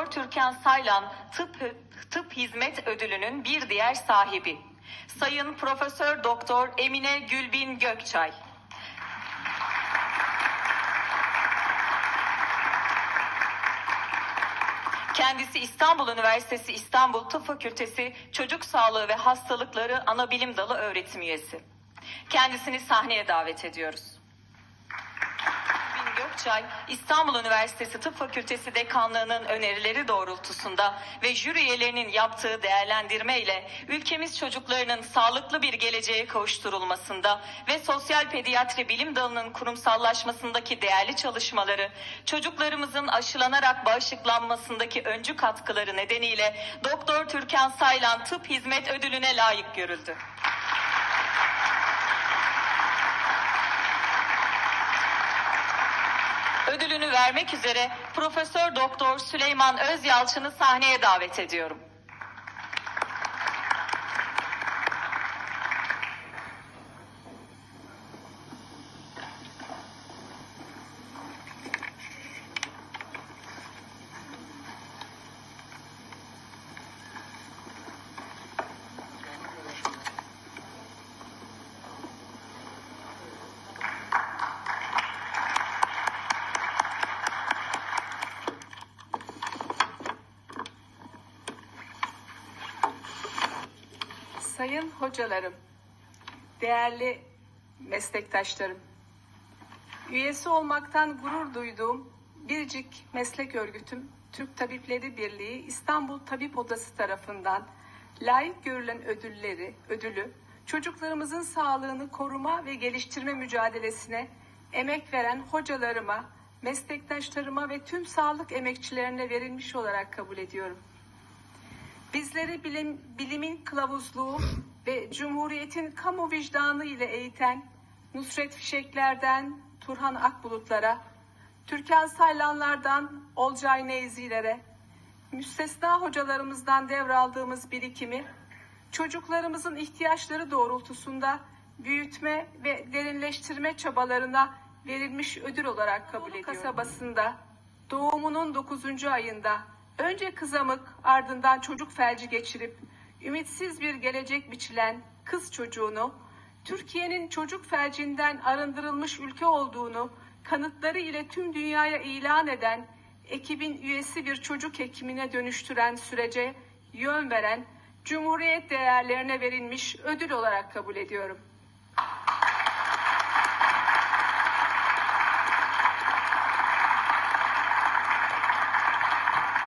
Doktor Türkan Saylan Tıp Tıp Hizmet Ödülü'nün bir diğer sahibi. Sayın Profesör Doktor Emine Gülbin Gökçay. Kendisi İstanbul Üniversitesi İstanbul Tıp Fakültesi Çocuk Sağlığı ve Hastalıkları Anabilim Dalı öğretim üyesi. Kendisini sahneye davet ediyoruz. Gökçay, İstanbul Üniversitesi Tıp Fakültesi Dekanlığı'nın önerileri doğrultusunda ve jüri üyelerinin yaptığı değerlendirme ile ülkemiz çocuklarının sağlıklı bir geleceğe kavuşturulmasında ve sosyal pediatri bilim dalının kurumsallaşmasındaki değerli çalışmaları, çocuklarımızın aşılanarak bağışıklanmasındaki öncü katkıları nedeniyle Doktor Türkan Saylan Tıp Hizmet Ödülüne layık görüldü. Ödülünü vermek üzere Profesör Doktor Süleyman Özyalçın'ı sahneye davet ediyorum. Sayın hocalarım, değerli meslektaşlarım, üyesi olmaktan gurur duyduğum Biricik Meslek Örgütüm Türk Tabipleri Birliği İstanbul Tabip Odası tarafından layık görülen ödülleri, ödülü çocuklarımızın sağlığını koruma ve geliştirme mücadelesine emek veren hocalarıma, meslektaşlarıma ve tüm sağlık emekçilerine verilmiş olarak kabul ediyorum. Bizleri bilim, bilimin kılavuzluğu ve Cumhuriyet'in kamu vicdanı ile eğiten Nusret Fişekler'den Turhan Akbulutlara, Türkan Saylanlardan Olcay Neyzilere, müstesna hocalarımızdan devraldığımız birikimi, çocuklarımızın ihtiyaçları doğrultusunda büyütme ve derinleştirme çabalarına verilmiş ödül olarak kabul ediyorum. kasabasında doğumunun 9. ayında önce kızamık ardından çocuk felci geçirip ümitsiz bir gelecek biçilen kız çocuğunu Türkiye'nin çocuk felcinden arındırılmış ülke olduğunu kanıtları ile tüm dünyaya ilan eden ekibin üyesi bir çocuk hekimine dönüştüren sürece yön veren Cumhuriyet değerlerine verilmiş ödül olarak kabul ediyorum.